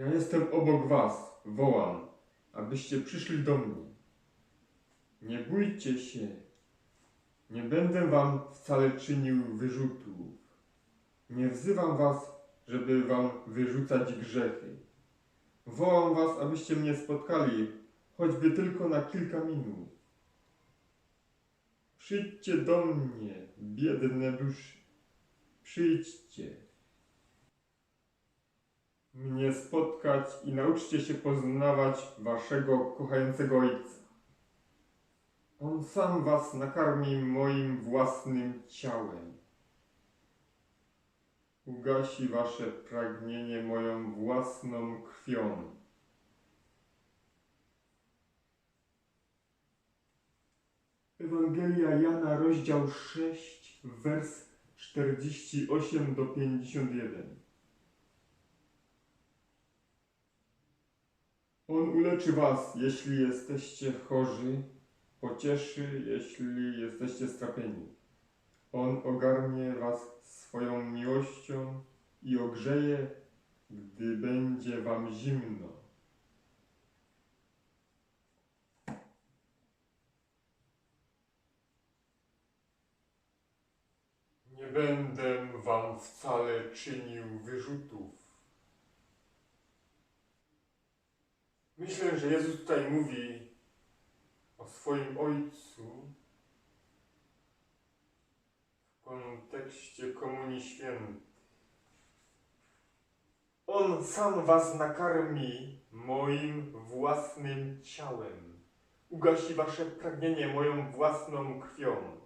Ja jestem obok was, wołam, abyście przyszli do mnie. Nie bójcie się, nie będę wam wcale czynił wyrzutów. Nie wzywam was, żeby wam wyrzucać grzechy. Wołam was, abyście mnie spotkali, choćby tylko na kilka minut. Przyjdźcie do mnie, biedne dusze, przyjdźcie. Spotkać i nauczcie się poznawać waszego kochającego Ojca. On sam was nakarmi moim własnym ciałem. Ugasi wasze pragnienie moją własną krwią. Ewangelia Jana, rozdział 6, wers 48 do 51. On uleczy was, jeśli jesteście chorzy, pocieszy, jeśli jesteście strapieni. On ogarnie was swoją miłością i ogrzeje, gdy będzie wam zimno. Nie będę wam wcale czynił wyrzutów. Myślę, że Jezus tutaj mówi o swoim Ojcu w kontekście Komunii Świętej. On sam was nakarmi moim własnym ciałem. Ugasi wasze pragnienie moją własną krwią.